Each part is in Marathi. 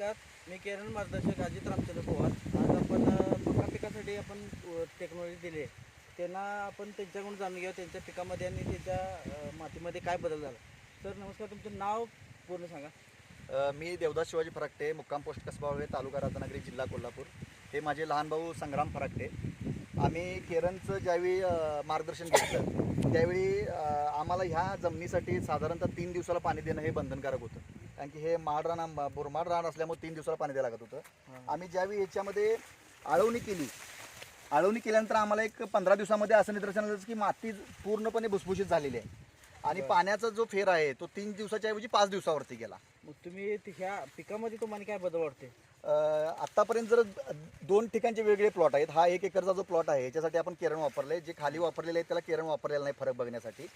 नमस्कार. मी केरळ मार्गदर्शक अजित रामचंद्र पवार. आज आपण मका पिकासाठी आपण टेक्नॉलॉजी दिली आहे. त्यांना आपण त्यांच्याकडून जाणून घ्या त्यांच्या पिकामध्ये आणि त्यांच्या मातीमध्ये काय बदल झाला. तर नमस्कार. तुमचं नाव पूर्ण सांगा. मी देवदास शिवाजी फराकटे मुक्काम पोस्ट कसबावे तालुका राधानगरी जिल्हा कोल्हापूर. हे माझे लहान भाऊ संग्राम फराकटे आम्ही केरनचं ज्यावेळी मार्गदर्शन घेतलं त्यावेळी आम्हाला ह्या जमिनीसाठी साधारणतः तीन दिवसाला पाणी देणं हे बंधनकारक होतं. कारण की हे माड रान बोरमाड रान असल्यामुळे तीन दिवसाला पाणी द्यावं लागत होतं. आम्ही ज्यावेळी याच्यामध्ये आळवणी केली आळवणी केल्यानंतर आम्हाला एक पंधरा दिवसामध्ये असं निदर्शन आलं की माती पूर्णपणे भुसभुशीत झालेली आहे. आणि. पाण्याचा जो फेर आहे तो तीन दिवसाच्या ऐवजी पाच दिवसावरती गेला. मग तुम्ही ते ह्या पिकामध्ये तुम्हाला काय बदल वाटते? आतापर्यंत जर दोन ठिकाणचे वेगळे प्लॉट आहेत हा एक एकरचा जो प्लॉट आहे याच्यासाठी आपण केरळ वापरले जे खाली वापरलेले आहेत त्याला केरळ वापरलेलं नाही फरक बघण्यासाठी.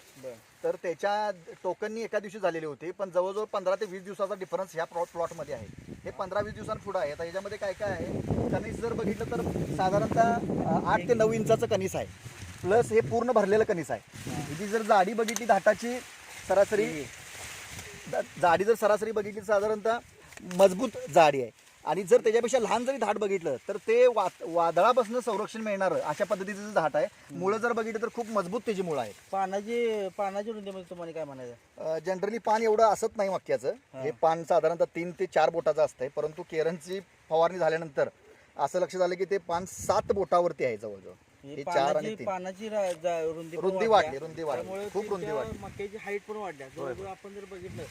तर त्याच्या टोकननी एका दिवशी झालेली होती पण जवळजवळ पंधरा ते वीस दिवसाचा डिफरन्स ह्या प्लॉट प्लॉटमध्ये आहे. हे पंधरा वीस दिवसांनी पुढं आहे. आता याच्यामध्ये काय काय आहे? कणीस जर बघितलं तर साधारणतः आठ ते नऊ इंचाचं कणीस आहे. प्लस हे पूर्ण भरलेलं कणीस आहे. ह्याची जर जाडी बघितली धाटाची सरासरी जाडी जर सरासरी बघितली साधारणतः मजबूत जाडी आहे. आणि जर त्याच्यापेक्षा लहान जरी धाट बघितलं तर ते वा वादळापासून संरक्षण मिळणार अशा पद्धतीचं जे धाट आहे. मुळं जर बघितलं तर खूप मजबूत त्याची मुळं आहेत. पानाची पानाची रुंदीमध्ये तुम्हाला काय म्हणायचं? जनरली पान एवढं असत नाही मक्याचं. हा. हे पान साधारणतः तीन ते चार बोटाचं असतंय परंतु केरनची फवारणी झाल्यानंतर असं लक्षात आलं की ते पान सात बोटावरती आहे जवळजवळ. हे चार आणि पानाची तीन. पानाची रा- जा- रुंदी पण रुंदी. वाढली. रुंदी वाढली. त्यामुळे खूप रुंदी त्यांच्या वाढली. मक्याची हाईट पण वाढल्या जवळजवळ आपण जर बघितलं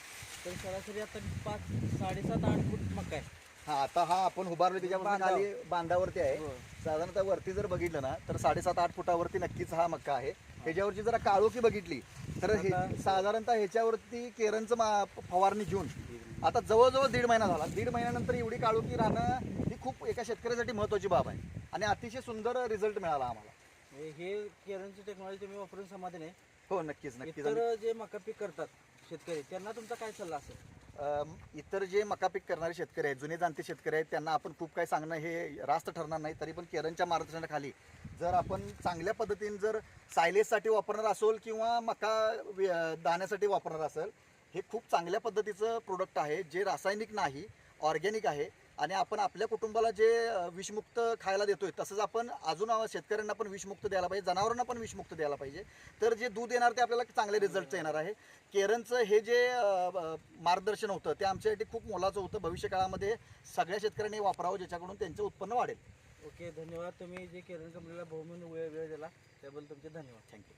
तर सरासरी आता पाच साडेसात आठ फूट मका आहे. हा आता हा आपण उभारलो बांधाव. खाली बांधावरती आहे. हो. साधारणतः वरती जर बघितलं ना तर साडेसात आठ फुटावरती नक्कीच हा मक्का आहे. ह्याच्यावरची जरा काळोखी बघितली तर हे साधारणतः ह्याच्यावरती केरनचं मा- फवारणी घेऊन आता जवळजवळ दीड महिना झाला. दीड महिन्यानंतर एवढी काळोखी राहणं ही खूप एका शेतकऱ्यासाठी महत्वाची बाब आहे. आणि अतिशय सुंदर रिझल्ट मिळाला आम्हाला. हे हे केरळची टेक्नॉलॉजी तुम्ही वापरून समाधान आहे. हो नक्कीच नक्कीच. इतर जे मका पीक करतात शेतकरी त्यांना तुमचा काय सल्ला असेल? अम, इतर जे मका पीक करणारे शेतकरी आहेत जुने जाणते शेतकरी आहेत त्यांना आपण खूप काही सांगणं हे रास्त ठरणार नाही तरी पण केरनच्या मार्गदर्शनाखाली जर आपण चांगल्या पद्धतीने जर सायलेजसाठी वापरणार असेल किंवा मका वि- दाण्यासाठी वापरणार असेल हे खूप चांगल्या पद्धतीचं प्रोडक्ट आहे जे रासायनिक नाही ऑर्गॅनिक आहे. आणि आपण आपल्या कुटुंबाला जे विषमुक्त खायला देतोय तसंच आपण अजून शेतकऱ्यांना पण विषमुक्त द्यायला पाहिजे जनावरांना पण विषमुक्त द्यायला पाहिजे. तर जे दूध येणार ते आपल्याला चांगले रिझल्ट येणार आहे. केरनचं हे जे मार्गदर्शन होतं ते आमच्यासाठी खूप मोलाचं होतं. भविष्य काळामध्ये सगळ्या शेतकऱ्यांनी वापरावं ज्याच्याकडून त्यांचं उत्पन्न वाढेल. ओके धन्यवाद. तुम्ही जे केरळ कंपनीला बहुमूल्य वेळ वेळ दिला त्याबद्दल तुमचे धन्यवाद. थँक्यू